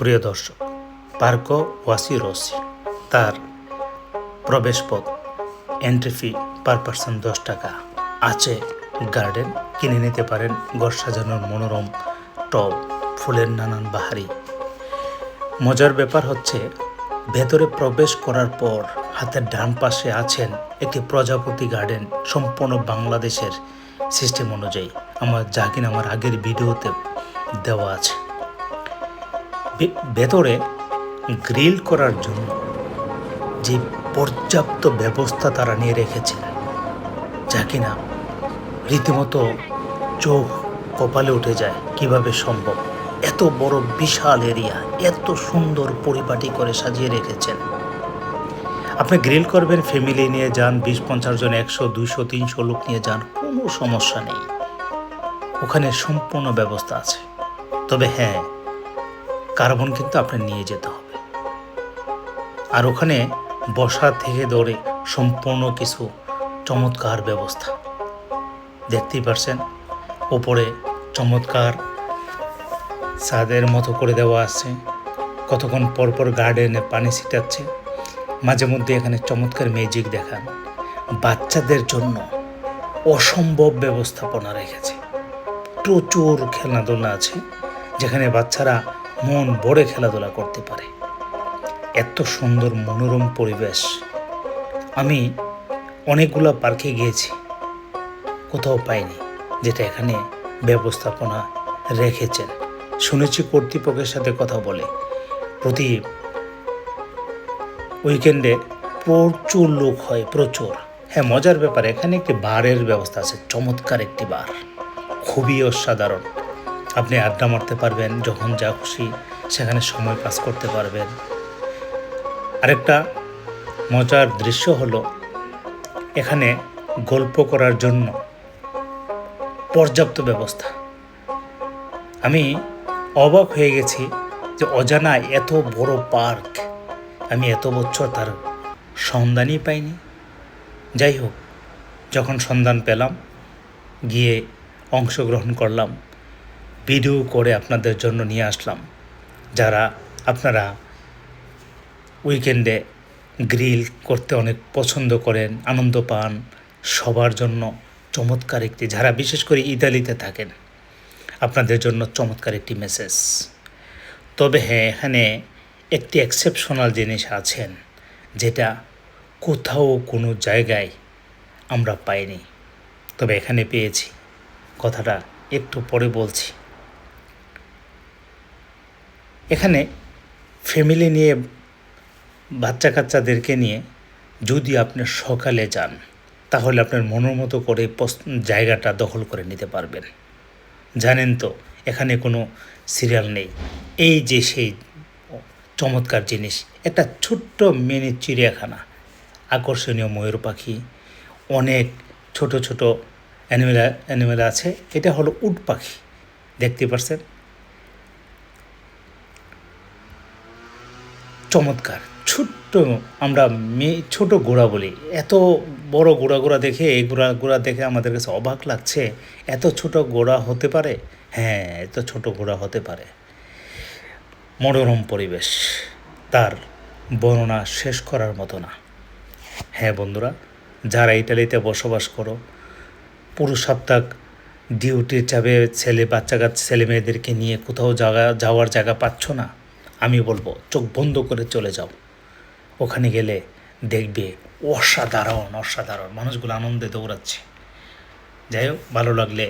প্রিয় দর্শক, পার্ক ওয়াসি রসি, তার প্রবেশপথ এন্ট্রি ফি পার পার্সন দশ টাকা। আছে গার্ডেন কিনে নিতে পারেন ঘর সাজানোর মনোরম টব, ফুলের নানান বাহারি। মজার ব্যাপার হচ্ছে, ভেতরে প্রবেশ করার পর হাতের ডান পাশে আছেন একটি প্রজাপতি গার্ডেন সম্পূর্ণ বাংলাদেশের সিস্টেম অনুযায়ী। আমার কিনা আমার আগের ভিডিওতে দেওয়া আছে। ভেতরে গ্রিল করার জন্য যে পর্যাপ্ত ব্যবস্থা তারা নিয়ে রেখেছেন যা কিনা রীতিমতো চোখ কপালে উঠে যায় কীভাবে সম্ভব। এত বড় বিশাল এরিয়া, এত সুন্দর পরিপাটি করে সাজিয়ে রেখেছেন। আপনি গ্রিল করবেন, ফ্যামিলি নিয়ে যান বিশ পঞ্চাশ জন, একশো, দুইশো, তিনশো লোক নিয়ে যান, কোনো সমস্যা নেই। ওখানে সম্পূর্ণ ব্যবস্থা আছে। তবে হ্যাঁ কার্বন কিন্তু আপনার নিয়ে যেতে হবে। আর ওখানে বসা থেকে দৌড়ে সম্পূর্ণ কিছু চমৎকার ব্যবস্থা। দেখতেই পারছেন, ওপরে চমৎকার ছাদের মতো করে দেওয়া আছে। কতক্ষণ পরপর গার্ডেনে পানি ছিটাচ্ছে। মাঝে মধ্যে এখানে চমৎকার ম্যাজিক দেখান। বাচ্চাদের জন্য অসম্ভব ব্যবস্থাপনা রেখেছে। প্রচুর খেলাধুলা আছে, যেখানে বাচ্চারা মন ভরে খেলাধুলা করতে পারে। এত সুন্দর মনোরম পরিবেশ। আমি অনেকগুলো পার্কে গিয়েছি, কোথাও পাইনি, যেটা এখানে ব্যবস্থাপনা রেখেছেন। শুনেছি কর্তৃপক্ষের সাথে কথা বলে। প্রতি উইকেন্ডে প্রচুর লোক হয়, প্রচুর। হ্যাঁ মজার ব্যাপার, এখানে একটি বারের ব্যবস্থা আছে, চমৎকার একটি বার। খুবই অসাধারণ। আপনি আড্ডা মারতে পারবেন, যখন যা খুশি সেখানে সময় পাস করতে পারবেন। আরেকটা মজার দৃশ্য হলো এখানে গল্প করার জন্য পর্যাপ্ত ব্যবস্থা। আমি অবাক হয়ে গেছি যে অজানা এত বড় পার্ক, আমি এত বছর তার সন্ধানই পাইনি। যাই হোক, যখন সন্ধান পেলাম, গিয়ে অংশগ্রহণ করলাম। ভিডিও করে আপনাদের জন্য নিয়ে আসলাম। যারা আপনারা উইকেন্ডে গ্রিল করতে অনেক পছন্দ করেন, আনন্দ পান, সবার জন্য চমৎকার একটি, যারা বিশেষ করে ইতালিতে থাকেন, আপনাদের জন্য চমৎকার একটি মেসেজ তবে হ্যাঁ এখানে একটি এক্সেপশনাল জিনিস আছেন, যেটা কোথাও কোনো জায়গায় আমরা পাইনি। তবে এখানে পেয়েছি। কথাটা একটু পরে বলছি। এখানে ফ্যামিলি নিয়ে বাচ্চা কাচ্চাদেরকে নিয়ে যদি আপনি সকালে যান, তাহলে আপনার মনের মতো করে জায়গাটা দখল করে নিতে পারবেন। জানেন তো, এখানে কোনো সিরিয়াল নেই। এই যে সেই চমৎকার জিনিস, একটা ছোট্ট মিনি চিড়িয়াখানা, আকর্ষণীয় ময়ূর পাখি, অনেক ছোট ছোট অ্যানিমেল অ্যানিমেল আছে। এটা হলো উট পাখি। দেখতে পাচ্ছেন চমৎকার। ছোট্ট আমরা মেয়ে, ছোট ঘোড়া বলি। এত বড় ঘোড়া ঘোড়া দেখে, এই ঘোড়া ঘোড়া দেখে আমাদের কাছে অবাক লাগছে। এত ছোট ঘোড়া হতে পারে? হ্যাঁ এত ছোট ঘোড়া হতে পারে। মনোরম পরিবেশ, তার বর্ণনা শেষ করার মতো না। হ্যাঁ বন্ধুরা, যারা ইটালিতে বসবাস করো পুরো সপ্তাহ ডিউটির চাপে ছেলে বাচ্চা কাচ্চা ছেলে মেয়েদেরকে নিয়ে কোথাও জায়গা যাওয়ার জায়গা পাচ্ছ না। আমি বলব, চোখ বন্ধ করে চলে যাও। ওখানে গেলে দেখবে অসাধারণ অসাধারণ। মানুষগুলো আনন্দে দৌড়াচ্ছে। যাই হোক, ভালো লাগলে